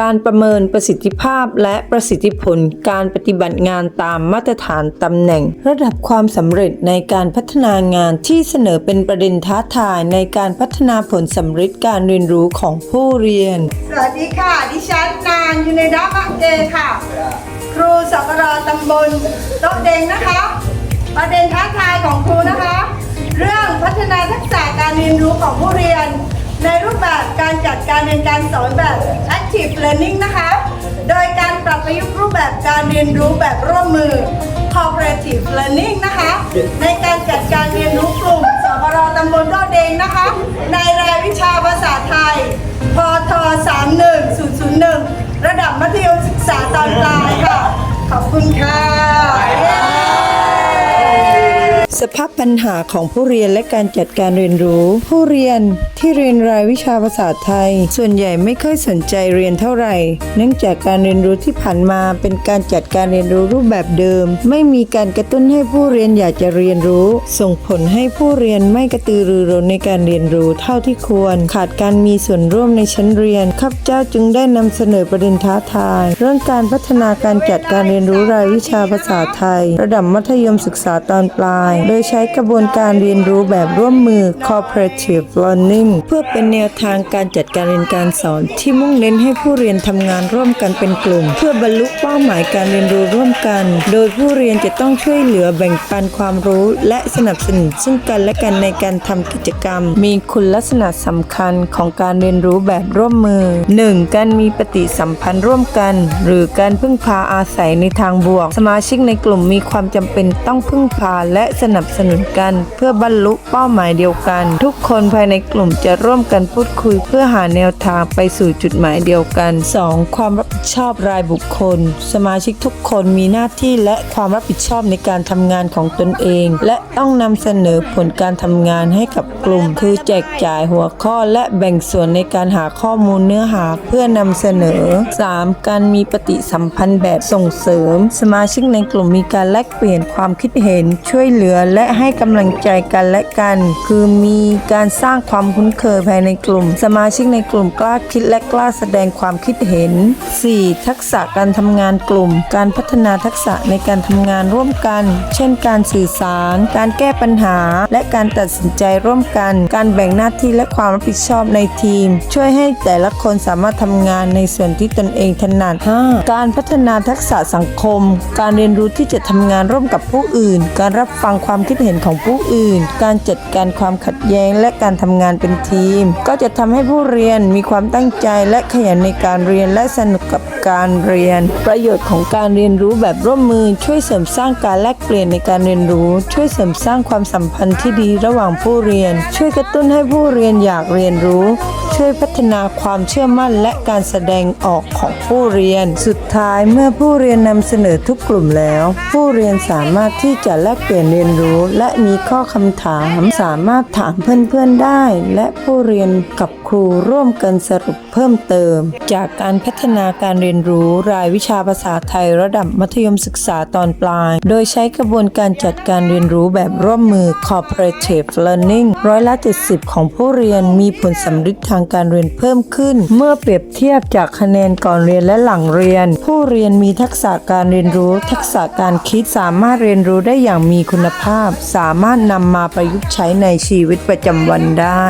การประเมินประสิทธิภาพและประสิทธิผลการปฏิบัติงานตามมาตรฐานตำแหน่ง ระดับความสำเร็จในการพัฒนางานที่เสนอเป็นประเด็นท้าทายในการพัฒนาผลสำเร็จการเรียนรู้ของผู้เรียน สวัสดีค่ะ ดิฉันนางยูเนดามะเกค่ะ ครูสกรตำบลโต๊ะเดงนะคะ ประเด็นท้าทายของครูนะคะ เรื่องพัฒนาทักษะการเรียนรู้ของผู้เรียน ในรูปแบบการจัดการเรียนการสอนแบบ active learning นะคะ โดยการปรับประยุกต์รูปแบบการเรียนรู้แบบร่วมมือ cooperative learning นะคะ ในการจัดการเรียนรู้กลุ่มสบรตำบลโต๊ะเดงนะคะ ในรายวิชาภาษาไทย พท 31001 ระดับมัธยมศึกษาตอนปลายค่ะ ขอบคุณค่ะ สภาพปัญหาของผู้เรียนและการจัดการเรียนรู้ ผู้เรียนที่เรียนรายวิชาภาษาไทย ส่วนใหญ่ไม่ค่อยสนใจเรียนเท่าไหร่ เนื่องจากการเรียนรู้ที่ผ่านมาเป็นการจัดการเรียนรู้รูปแบบเดิม ไม่มีการกระตุ้นให้ผู้เรียนอยากจะเรียนรู้ ส่งผลให้ผู้เรียนไม่กระตือรือร้นในการเรียนรู้เท่าที่ควร ขาดการมีส่วนร่วมในชั้นเรียนข้าพเจ้าจึงได้นำเสนอประเด็นท้าทาย เรื่องการพัฒนาการจัดการเรียนรู้รายวิชาภาษาไทย ระดับมัธยมศึกษาตอนปลายโดยใช้กระบวนการเรียนรู้แบบร่วมมือ cooperative learning เพื่อเป็นแนวทางการจัดการเรียนการสอนที่มุ่งเน้นให้ผู้เรียนทำงานร่วมกันเป็นกลุ่ม เพื่อบรรลุเป้าหมายการเรียนรู้ร่วมกัน โดยผู้เรียนจะต้องช่วยเหลือแบ่งปันความรู้ และสนับสนุนซึ่งกันและกันในการทำกิจกรรม มีคุณลักษณะสำคัญของการเรียนรู้แบบร่วมมือ 1. การมีปฏิสัมพันธ์ร่วมกัน หรือการพึ่งพาอาศัยในทางบวก สมาชิกในกลุ่มมีความจำเป็นต้องพึ่งพาและสนับสนุนกัน เพื่อบรรลุเป้าหมายเดียวกัน ทุกคนภายในกลุ่มจะร่วมกันพูดคุย เพื่อหาแนวทางไปสู่จุดหมายเดียวกัน 2. ความรับผิดชอบรายบุคคล สมาชิกทุกคนมีหน้าที่และความรับผิดชอบในการทำงานของตนเอง และต้องนำเสนอผลการทำงานให้กับกลุ่ม คือแจกจ่ายหัวข้อและแบ่งส่วนในการหาข้อมูลเนื้อหาเพื่อนำเสนอ 3. การมีปฏิสัมพันธ์แบบส่งเสริม สมาชิกในกลุ่มมีการแลกเปลี่ยนความคิดเห็นช่วยเหลือและให้กำลังใจกันและกัน คือมีการสร้างความคุ้นเคยภายในกลุ่ม สมาชิกในกลุ่มกล้าคิดและกล้าแสดงความคิดเห็น 4. ทักษะการทำงานกลุ่ม การพัฒนาทักษะในการทำงานร่วมกัน เช่น การสื่อสาร การแก้ปัญหา และการตัดสินใจร่วมกัน การแบ่งหน้าที่และความรับผิดชอบในทีม ช่วยให้แต่ละคนสามารถทำงานในส่วนที่ตนเองถนัด 5. การพัฒนาทักษะสังคม การเรียนรู้ที่จะทำงานร่วมกับผู้อื่น การรับฟังความความคิดเห็นของผู้อื่น การจัดการความขัดแย้งและการทำงานเป็นทีม ก็จะทำให้ผู้เรียนมีความตั้งใจและขยันในการเรียนและสนุกกับการเรียน ประโยชน์ของการเรียนรู้แบบร่วมมือ ช่วยเสริมสร้างการแลกเปลี่ยนในการเรียนรู้ ช่วยเสริมสร้างความสัมพันธ์ที่ดีระหว่างผู้เรียน ช่วยกระตุ้นให้ผู้เรียนอยากเรียนรู้ ช่วยพัฒนาความเชื่อมั่นและการแสดงออกของผู้เรียน สุดท้ายเมื่อผู้เรียนนำเสนอทุกกลุ่มแล้ว ผู้เรียนสามารถที่จะแลกเปลี่ยนเรียนรู้ และมีข้อคำถาม สามารถถามเพื่อนๆได้ และผู้เรียนกับครูร่วมกันสรุปเพิ่มเติม จากการพัฒนาการเรียนรู้รายวิชาภาษาไทยระดับมัธยมศึกษาตอนปลาย โดยใช้กระบวนการจัดการเรียนรู้แบบร่วมมือ cooperative learning ร้อยละ 70 ของผู้เรียนมีผลสำฤทธิ์ทางการเรียนเพิ่มขึ้น เมื่อเปรียบเทียบจากคะแนนก่อนเรียนและหลังเรียน ผู้เรียนมีทักษะการเรียนรู้ ทักษะการคิดสามารถเรียนรู้ได้อย่างมีคุณภาพ สามารถนำมาประยุกต์ใช้ในชีวิตประจำวันได้